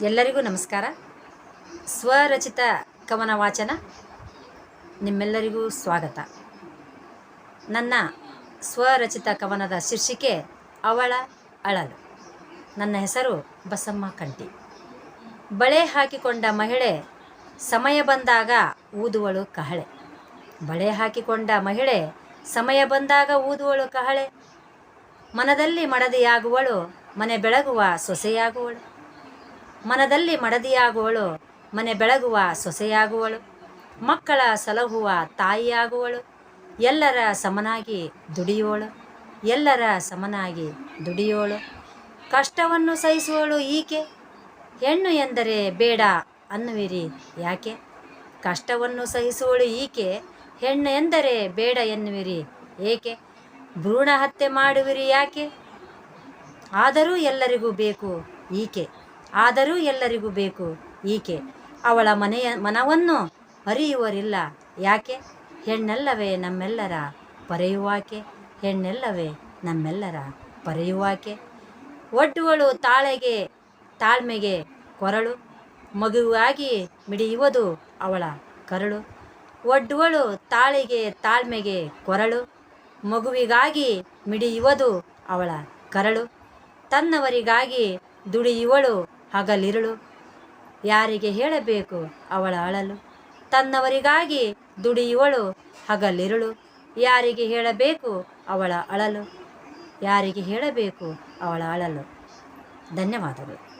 ಎಲ್ಲರಿಗೂ ನಮಸ್ಕಾರ. ಸ್ವರಚಿತ ಕವನ ವಾಚನ ನಿಮ್ಮೆಲ್ಲರಿಗೂ ಸ್ವಾಗತ. ನನ್ನ ಸ್ವರಚಿತ ಕವನದ ಶೀರ್ಷಿಕೆ ಅವಳ ಅಳಲು. ನನ್ನ ಹೆಸರು ಬಸಮ್ಮ ಕಂಟಿ ಬಳೆ ಹಾಕಿಕೊಂಡ ಮಹಿಳೆ ಸಮಯ ಬಂದಾಗ ಊದುವಳು ಕಹಳೆ. ಬಳೆ ಹಾಕಿಕೊಂಡ ಮಹಿಳೆ ಸಮಯ ಬಂದಾಗ ಊದುವಳು ಕಹಳೆ. ಮನದಲ್ಲಿ ಮಡದಿಯಾಗುವಳು, ಮನೆ ಬೆಳಗುವ ಸೊಸೆಯಾಗುವಳು. ಮನದಲ್ಲಿ ಮಡದಿಯಾಗುವಳು, ಮನೆ ಬೆಳಗುವ ಸೊಸೆಯಾಗುವಳು, ಮಕ್ಕಳ ಸಲಹುವ ತಾಯಿಯಾಗುವಳು, ಎಲ್ಲರ ಸಮನಾಗಿ ದುಡಿಯೋಳು, ಎಲ್ಲರ ಸಮನಾಗಿ ದುಡಿಯೋಳು. ಕಷ್ಟವನ್ನು ಸಹಿಸುವಳು ಈಕೆ, ಹೆಣ್ಣು ಎಂದರೆ ಬೇಡ ಅನ್ನುವಿರಿ ಯಾಕೆ? ಕಷ್ಟವನ್ನು ಸಹಿಸುವಳು ಈಕೆ, ಹೆಣ್ಣು ಎಂದರೆ ಬೇಡ ಎನ್ನುವಿರಿ ಏಕೆ? ಭ್ರೂಣ ಹತ್ಯೆ ಮಾಡುವಿರಿ ಯಾಕೆ? ಆದರೂ ಎಲ್ಲರಿಗೂ ಬೇಕು ಈಕೆ. ಆದರೂ ಎಲ್ಲರಿಗೂ ಬೇಕು. ಈಕೆ ಅವಳ ಮನೆಯ ಮನವನ್ನು ಅರಿಯುವರಿಲ್ಲ. ಯಾಕೆ? ಹೆಣ್ಣೆಲ್ಲವೇ ನಮ್ಮೆಲ್ಲರ ಪರೆಯುವಾಕೆ? ಹೆಣ್ಣೆಲ್ಲವೇ ನಮ್ಮೆಲ್ಲರ ಪರೆಯುವಾಕೆ? ಒಡ್ಡುವಳು ತಾಳೆಗೆ, ತಾಳ್ಮೆಗೆ ಕೊರಳು. ಮಗುವಾಗಿ ಮಿಡಿಯುವುದು ಅವಳ ಕರಳು. ಒಡ್ಡುವಳು ತಾಳಿಗೆ, ತಾಳ್ಮೆಗೆ ಕೊರಳು. ಮಗುವಿಗಾಗಿ ಮಿಡಿಯುವುದು ಅವಳ ಕರಳು. ತನ್ನವರಿಗಾಗಿ ದುಡಿಯುವಳು ಹಗಲಿರುಳು. ಯಾರಿಗೆ ಹೇಳಬೇಕು ಅವಳ ಅಳಲು? ತನ್ನವರಿಗಾಗಿ ದುಡಿಯುವಳು ಹಗಲಿರುಳು. ಯಾರಿಗೆ ಹೇಳಬೇಕು ಅವಳ ಅಳಲು? ಯಾರಿಗೆ ಹೇಳಬೇಕು ಅವಳ ಅಳಲು? ಧನ್ಯವಾದಗಳು.